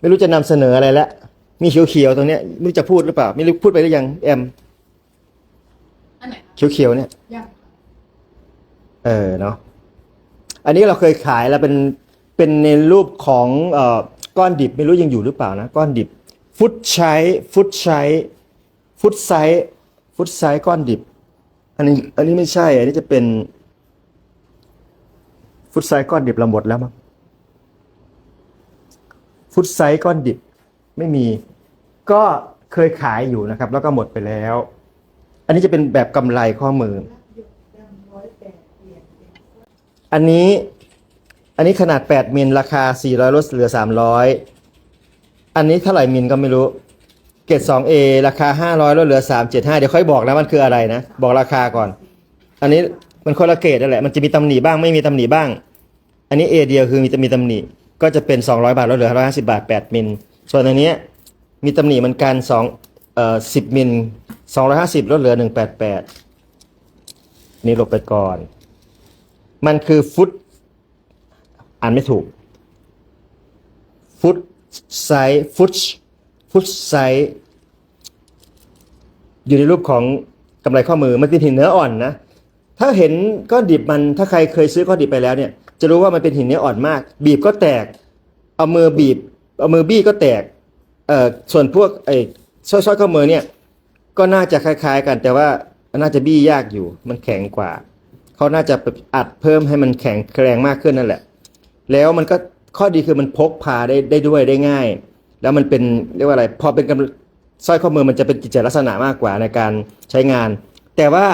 ไม่รู้จะนำเสนออะไรแล้วมีเขียวๆตรงเนี้ยไม่รู้จะพูดหรือเปล่า ไม่รู้พูดไปหรือยังแอมอันไหนเขียวๆเนี่ยยังเออเนาะอันนี้เราเคยขายแล้วเป็นเป็นในรูปของเอ่อก้อนดิบไม่รู้ยังอยู่หรือเปล่านะก้อนดิบ ฟุตใช้ฟุตใช้ฟุตไซส์ฟุตไซส์ก้อนดิบ อันนี้อันนี้ไม่ใช่ อันนี้จะเป็น ฟุตไซส์ก้อนดิบเราหมดแล้วมั้ง ฟุตไซส์ก้อนดิบไม่มี ก็เคยขายอยู่นะครับ แล้วก็หมดไปแล้ว อันนี้จะเป็นแบบกำไรข้อมือ อันนี้อันนี้ขนาด 8 มิลราคา 400ลดเหลือ 300 อันนี้เท่าไหร่มิลก็ไม่รู้ เกรด 2A ราคา 500ลดเหลือ 375 เดี๋ยวค่อยบอกนะมันคืออะไรนะ บอกราคาก่อน อันนี้มันคนละเกรดนั่นแหละ มันจะมีตำหนิบ้างไม่มีตำหนิบ้าง อันนี้ A เดียวคือมีจะมีตำหนิ ก็จะเป็น 200 บาทลดเหลือ 150 บาท 8 มิล ส่วนอันนี้มีตำหนิเหมือนกัน2เอ่อ10 มิล 250 ลดเหลือ 188 นี่ลบไปก่อน มันคือฟุต อ่านไม่ถูก ฟุตไซส์ฟุตฟุตไซส์อยู่ในรูปของกำไรข้อมือมันเป็นหินเนื้ออ่อนนะ ถ้าเห็นก้อนดิบมันถ้าใครเคยซื้อก้อนดิบไปแล้วเนี่ย จะรู้ว่ามันเป็นหินเนื้ออ่อนมาก บีบก็แตก เอามือบีบ เอามือบี้ก็แตกเอ่อส่วนพวกไอ้สร้อยสร้อยข้อมือเนี่ยก็น่าจะคล้าย ๆ กัน แต่ว่าน่าจะบี้ยากอยู่ มันแข็งกว่าเขาน่าจะอัดเพิ่มให้มันแข็งแรงมากขึ้นนั่นแหละ แล้วมันก็ข้อดีคือมันพกพาได้ได้ด้วยได้ง่าย แล้วมันเป็นเรียกว่าอะไรพอเป็นกำสร้อยข้อมือมันจะเป็นกิจลักษณะมากกว่าในการใช้งาน แต่ว่า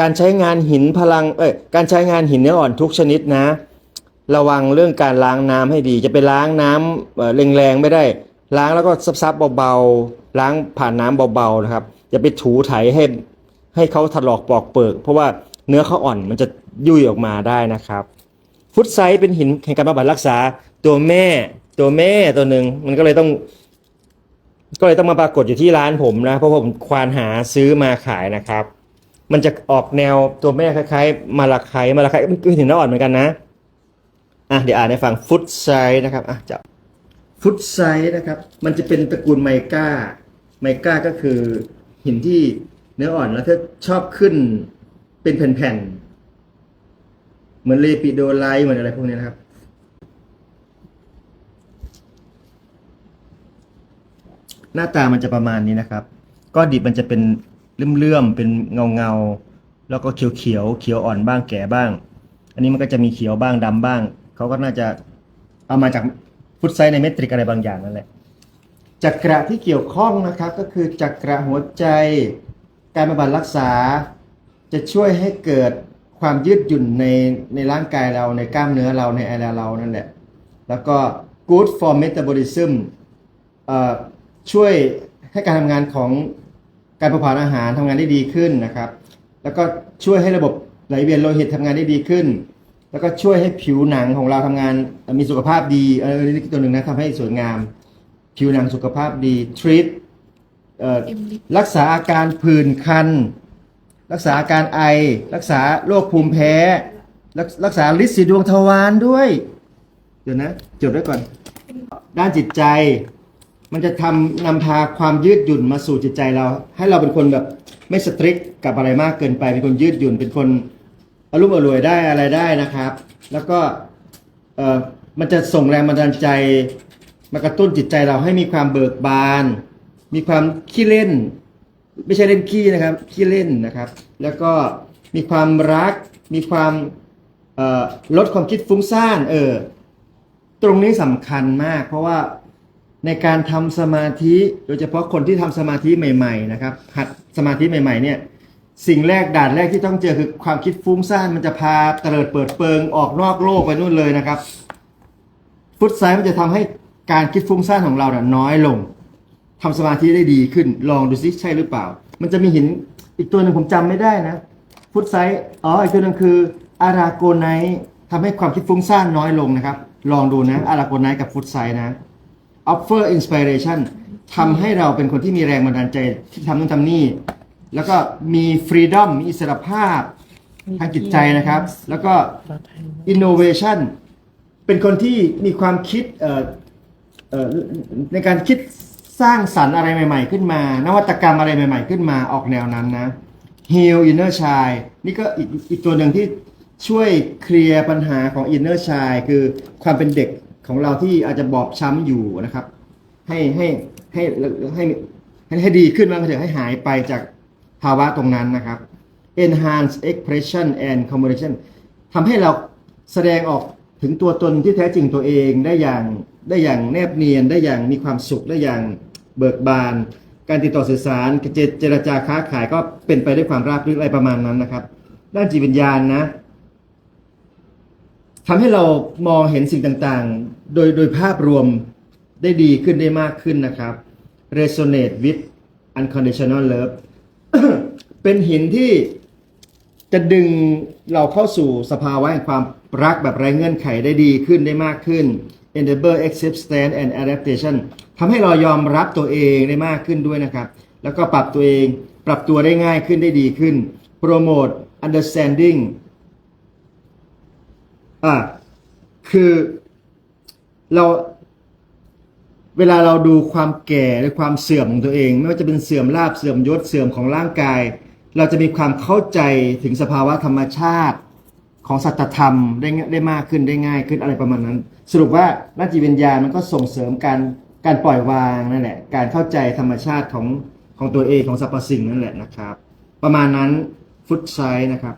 การใช้งานหินพลังเอ้ยการใช้งานหินเนื้ออ่อนทุกชนิดนะ ระวังเรื่องการล้างน้ำให้ดี จะไปล้างน้ำเอ่อแรงๆไม่ได้ ล้างแล้วก็ซับๆเบาๆล้างผ่านน้ำเบาๆนะครับอย่าไปถูไถให้ให้เขาถลอกปอกเปิก เพราะว่าเนื้อเขาอ่อนมันจะยุ่ยออกมาได้นะครับ ฟุตไซส์เป็นหินแห่งการบำบัดรักษาตัวแม่ตัวแม่ตัวหนึ่งมันก็เลยต้อง ก็เลยต้องมาปรากฏอยู่ที่ร้านผมนะ เพราะผมควานหาซื้อมาขายนะครับ มันจะออกแนวตัวแม่คล้ายๆ มาลาไคมาลาไคมันคือหินเนื้ออ่อนเหมือนกันนะ อะเดี๋ยวอ่านให้ฟังฟุตไซส์นะครับอะจับฟุตไซส์นะครับ มันจะเป็นตระกูลไมก้า ไมก้าก็คือหินที่เนื้ออ่อนแล้วถ้าชอบขึ้นเป็นแผ่นๆ เหมือนเลปิโดไลท์เหมือนอะไรพวกนี้นะครับ หน้าตามันจะประมาณนี้นะครับ ก้อนดิบมันจะเป็นเลื่อมๆ เป็นเงาๆ แล้วก็เขียวๆเขียวอ่อนบ้างแก่บ้าง อันนี้มันก็จะมีเขียวบ้างดำบ้าง เขาก็น่าจะเอามาจากฟุตไซส์ในเมตริกอะไรบางอย่างนั่นแหละจักระที่เกี่ยวข้องนะครับก็คือจักระหัวใจ การบำบัดรักษา จะช่วยให้เกิดความยืดหยุ่นในในร่างกายเราในกล้ามเนื้อเราในอะไรเรานั่นแหละ แล้วก็ good for metabolism ช่วยให้การทำงานของการเผาผลาญอาหารทำงานได้ดีขึ้นนะครับ แล้วก็ช่วยให้ระบบไหลเวียนโลหิตทำงานได้ดีขึ้น แล้วก็ช่วยให้ผิวหนังของเราทำงานเอ่อมีสุขภาพดีเออนี่ตัวหนึ่งนะทำให้สวยงาม ผิวหนังสุขภาพดี treat เอ่อรักษาอาการผื่นคัน รักษาอาการไอ รักษาโรคภูมิแพ้ รักรักษาลินสีดวงทวารด้วย เดี๋ยวนะจดไว้ก่อน ด้านจิตใจ มันจะทำนำพาความยืดหยุ่นมาสู่จิตใจเรา ให้เราเป็นคนแบบไม่สตริกกับอะไรมากเกินไป เป็นคนยืดหยุ่น เป็นคน อารมณ์อรวยได้อะไรได้นะครับ แล้วก็เออมันจะส่งแรงบันดาลใจ มากระตุ้นจิตใจเราให้มีความเบิกบาน มีความขี้เล่น ไม่ใช่เล่นขี้นะครับขี้เล่นนะครับ แล้วก็มีความรัก มีความเออลดความคิดฟุ้งซ่านเออตรงนี้สำคัญมาก เพราะว่าในการทำสมาธิโดยเฉพาะคนที่ทำสมาธิใหม่ ๆ นะครับ หัดสมาธิใหม่ ๆ เนี่ย สิ่งแรกด่านแรกที่ต้องเจอคือความคิดฟุ้งซ่านมันจะพาเตลิดเปิดเปิงออกนอกโลกไปนู่นเลยนะครับ ฟุตไซด์มันจะทำให้การคิดฟุ้งซ่านของเราเนี่ยน้อยลงทำสมาธิได้ดีขึ้นลองดูซิใช่หรือเปล่า มันจะมีหินอีกตัวหนึ่งผมจำไม่ได้นะ ฟุตไซด์อ๋ออีกตัวหนึ่งคืออาราโกไนท์ทำให้ความคิดฟุ้งซ่านน้อยลงนะครับ ลองดูนะอาราโกไนกับฟุตไซด์นะ offer inspiration ทำให้เราเป็นคนที่มีแรงบันดาลใจที่ทำนู่นทำนี่ แล้วก็มี freedom มีอิสรภาพทางจิตใจนะครับ แล้วก็ innovation เป็นคนที่มีความคิดเอ่อในการคิดสร้างสรรค์อะไรใหม่ ๆ ขึ้นมา นวัตกรรมอะไรใหม่ ๆ ขึ้นมาออกแนวนั้นนะ Heal Inner Child นี่ก็อีกอีกตัวหนึ่งที่ช่วยเคลียร์ปัญหาของ Inner Child คือความเป็นเด็กของเราที่อาจจะบอบช้ำอยู่นะครับ ให้ให้ให้ให้ให้ให้ดีขึ้นบ้างเถอะให้หายไปจาก ภาวะตรงนั้นนะครับ enhance expression and communication ทำให้เราแสดงออกถึงตัวตนที่แท้จริงตัวเองได้อย่างได้อย่างแนบเนียนได้อย่างมีความสุขได้อย่างเบิกบาน การติดต่อสื่อสารเจเจรจาค้าขายก็เป็นไปด้วยความราบรื่นอะไรประมาณนั้นนะครับ ด้านจิตวิญญาณนะทำให้เรามองเห็นสิ่งต่างๆ โดยโดยภาพรวมได้ดีขึ้นได้มากขึ้นนะครับ resonate with unconditional love เป็นหินที่จะดึงเราเข้าสู่สภาวะแห่งความรักแบบไร้เงื่อนไขได้ดีขึ้นได้มากขึ้น enable acceptance and adaptation ทำให้เรายอมรับตัวเองได้มากขึ้นด้วยนะครับ แล้วก็ปรับตัวเองปรับตัวได้ง่ายขึ้นได้ดีขึ้น promote understanding อ่าคือเรา เวลาเราดูความแก่หรือความเสื่อมของตัวเอง ไม่ว่าจะเป็นเสื่อมลาบเสื่อมยศเสื่อมของร่างกาย เราจะมีความเข้าใจถึงสภาวะธรรมชาติของสัจธรรมได้ได้มากขึ้นได้ง่ายขึ้นอะไรประมาณนั้น สรุปว่าด้าจิตวิญญาณมันก็ส่งเสริมการการปล่อยวางนั่นแหละ การเข้าใจธรรมชาติของของตัวเองของสรรพสิ่งนั่นแหละนะครับ ประมาณนั้นฟุตไซด์นะครับ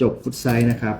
จบฟุตไซด์นะครับ